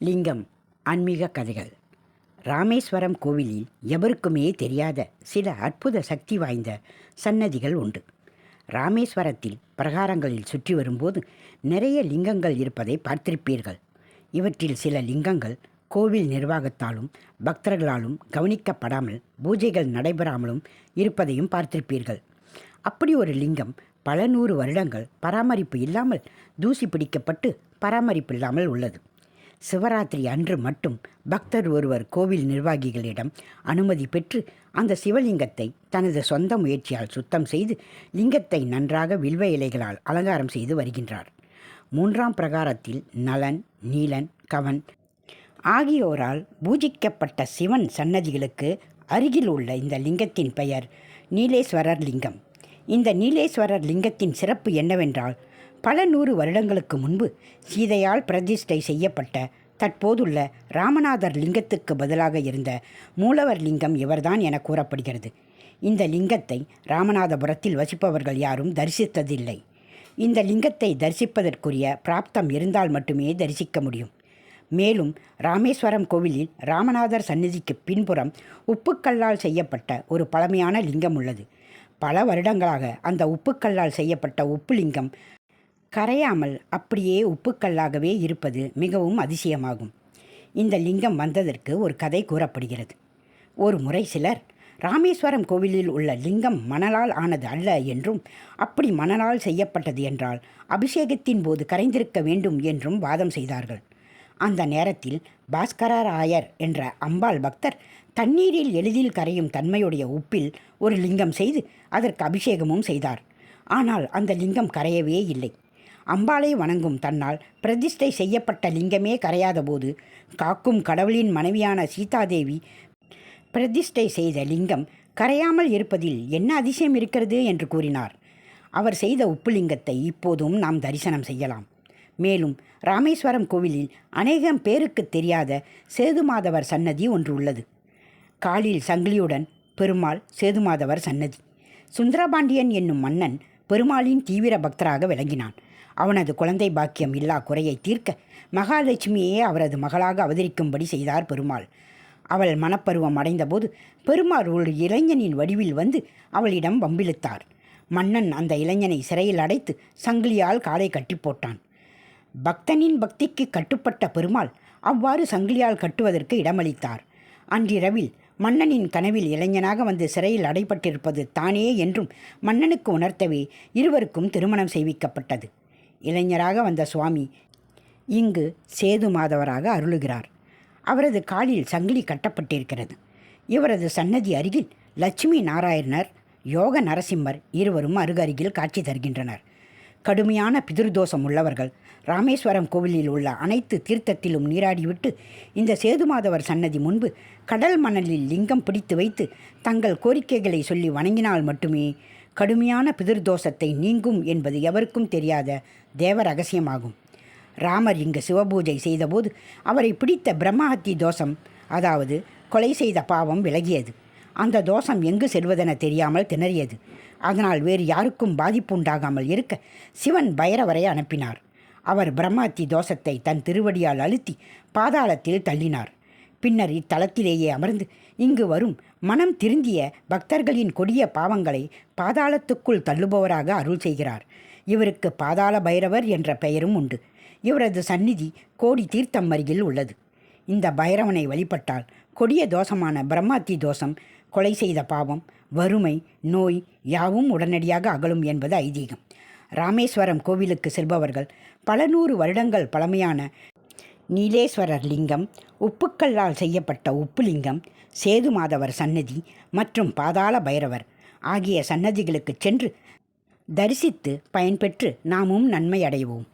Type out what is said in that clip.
லிங்கம் ஆன்மீக கதைகள். ராமேஸ்வரம் கோவிலில் எவருக்குமே தெரியாத சில அற்புத சக்தி வாய்ந்த சன்னதிகள் உண்டு. ராமேஸ்வரத்தில் பிரகாரங்களில் சுற்றி வரும்போது நிறைய லிங்கங்கள் இருப்பதை பார்த்திருப்பீர்கள். இவற்றில் சில லிங்கங்கள் கோவில் நிர்வாகத்தாலும் பக்தர்களாலும் கவனிக்கப்படாமல் பூஜைகள் நடைபெறாமலும் இருப்பதையும் பார்த்திருப்பீர்கள். அப்படி ஒரு லிங்கம் பல நூறு வருடங்கள் பராமரிப்பு இல்லாமல் தூசி பிடிக்கப்பட்டு பராமரிப்பு இல்லாமல் உள்ளது. சிவராத்திரி அன்று மட்டும் பக்தர் ஒருவர் கோவில் நிர்வாகிகளிடம் அனுமதி பெற்று அந்த சிவலிங்கத்தை தனது சொந்த முயற்சியால் சுத்தம் செய்து லிங்கத்தை நன்றாக வில்வ இலைகளால் அலங்காரம் செய்து வருகின்றார். மூன்றாம் பிரகாரத்தில் நலன் நீலன் கவன் ஆகியோரால் பூஜிக்கப்பட்ட சிவன் சன்னதிகளுக்கு அருகில் உள்ள இந்த லிங்கத்தின் பெயர் நீலேஸ்வரர் லிங்கம். இந்த நீலேஸ்வரர் லிங்கத்தின் சிறப்பு என்னவென்றால் பல நூறு வருடங்களுக்கு முன்பு சீதையால் பிரதிஷ்டை செய்யப்பட்ட தற்போதுள்ள ராமநாதர் லிங்கத்துக்கு பதிலாக இருந்த மூலவர் லிங்கம் இவர்தான் என கூறப்படுகிறது. இந்த லிங்கத்தை ராமநாதபுரத்தில் வசிப்பவர்கள் யாரும் தரிசித்ததில்லை. இந்த லிங்கத்தை தரிசிப்பதற்குரிய பிராப்தம் இருந்தால் மட்டுமே தரிசிக்க முடியும். மேலும் ராமேஸ்வரம் கோவிலில் ராமநாதர் சந்நிதிக்கு பின்புறம் உப்புக்கல்லால் செய்யப்பட்ட ஒரு பழமையான லிங்கம் உள்ளது. பல வருடங்களாக அந்த உப்புக்கல்லால் செய்யப்பட்ட உப்பு லிங்கம் கரையாமல் அப்படியே உப்புக்கல்லாகவே இருப்பது மிகவும் அதிசயமாகும். இந்த லிங்கம் வந்ததற்கு ஒரு கதை கூறப்படுகிறது. ஒரு முறை சிலர் ராமேஸ்வரம் கோவிலில் உள்ள லிங்கம் மணலால் ஆனது அல்ல என்றும் அப்படி மணலால் செய்யப்பட்டது என்றால் அபிஷேகத்தின் போது கரைந்திருக்க வேண்டும் என்றும் வாதம் செய்தார்கள். அந்த நேரத்தில் பாஸ்கரராயர் என்ற அம்பாள் பக்தர் தண்ணீரில் எளிதில் கரையும் தன்மையுடைய உப்பில் ஒரு லிங்கம் செய்து அதற்கு அபிஷேகமும் செய்தார். ஆனால் அந்த லிங்கம் கரையவே இல்லை. அம்பாளை வணங்கும் தன்னால் பிரதிஷ்டை செய்யப்பட்ட லிங்கமே கரையாதபோது காக்கும் கடவுளின் மனைவியான சீதாதேவி பிரதிஷ்டை செய்த லிங்கம் கரையாமல் இருப்பதில் என்ன அதிசயம் இருக்கிறது என்று கூறினார். அவர் செய்த உப்புலிங்கத்தை இப்போதும் நாம் தரிசனம் செய்யலாம். மேலும் ராமேஸ்வரம் கோவிலில் அநேகம் பேருக்கு தெரியாத சேதுமாதவர் சன்னதி ஒன்று உள்ளது. காலில் சங்கிலியுடன் பெருமாள் சேதுமாதவர் சன்னதி. சுந்தரபாண்டியன் என்னும் மன்னன் பெருமாளின் தீவிர பக்தராக விளங்கினான். அவனது குழந்தை பாக்கியம் இல்லா குறையை தீர்க்க மகாலட்சுமியே அவரது மகளாக அவதரிக்கும்படி செய்தார் பெருமாள். அவள் மனப்பருவம் அடைந்தபோது பெருமாள் ஒரு இளைஞனின் வடிவில் வந்து அவளிடம் வம்பிழுத்தார். மன்னன் அந்த இளைஞனை சிறையில் அடைத்து சங்கிலியால் காலை கட்டி போட்டான். பக்தனின் பக்திக்கு கட்டுப்பட்ட பெருமாள் அவ்வாறு சங்கிலியால் கட்டுவதற்கு இடமளித்தார். அன்றிரவில் மன்னனின் கனவில் இளைஞனாக வந்து சிறையில் அடைப்பட்டிருப்பது தானே என்றும் மன்னனுக்கு உணர்த்தவே இருவருக்கும் திருமணம் செய்விக்கப்பட்டது. இளைஞராக வந்த சுவாமி இங்கு சேது மாதவராக அருளுகிறார். அவரது காலில் சங்கிலி கட்டப்பட்டிருக்கிறது. இவரது சன்னதி அருகில் லட்சுமி நாராயணர் யோக நரசிம்மர் இருவரும் அருகருகில் காட்சி தருகின்றனர். கடுமையான பிதிர்தோஷம் உள்ளவர்கள் ராமேஸ்வரம் கோவிலில் உள்ள அனைத்து தீர்த்தத்திலும் நீராடிவிட்டு இந்த சேதுமாதவர் சன்னதி முன்பு கடல் மணலில் லிங்கம் பிடித்து வைத்து தங்கள் கோரிக்கைகளை சொல்லி வணங்கினால் மட்டுமே கடுமையான பிதிர்தோஷத்தை நீங்கும் என்பது எவருக்கும் தெரியாத தேவ ரகசியமாகும் ராமர் இங்கு சிவபூஜை செய்தபோது அவரை பிடித்த பிரம்மஹத்தி தோஷம் அதாவது கொலை செய்த பாவம் விலகியது. அந்த தோஷம் எங்கு செல்வதென தெரியாமல் திணறியது. அதனால் வேறு யாருக்கும் பாதிப்பு உண்டாகாமல் இருக்க சிவன் பைரவரை அனுப்பினார். அவர் பிரம்மாத்தி தோஷத்தை தன் திருவடியால் அழுத்தி பாதாளத்தில் தள்ளினார். பின்னர் இத்தலத்திலேயே அமர்ந்து இங்கு வரும் மனம் திருந்திய பக்தர்களின் கொடிய பாவங்களை பாதாளத்துக்குள் தள்ளுபவராக அருள் செய்கிறார். இவருக்கு பாதாள பைரவர் என்ற பெயரும் உண்டு. இவரது சந்நிதி கோடி தீர்த்தம் அருகில் உள்ளது. இந்த பைரவனை வழிபட்டால் கொடிய தோஷமான பிரம்மாத்தி தோஷம் கொலை செய்த பாவம் வறுமை நோய் யாவும் உடனடியாக அகலும் என்பது ஐதீகம். ராமேஸ்வரம் கோவிலுக்கு செல்பவர்கள் பல நூறு வருடங்கள் பழமையான நீலேஸ்வரர் லிங்கம் உப்புக்கல்லால் செய்யப்பட்ட உப்புலிங்கம் சேதுமாதவர் சன்னதி மற்றும் பாதாள பைரவர் ஆகிய சன்னதிகளுக்கு சென்று தரிசித்து பயன்பெற்று நாமும் நன்மை அடைவோம்.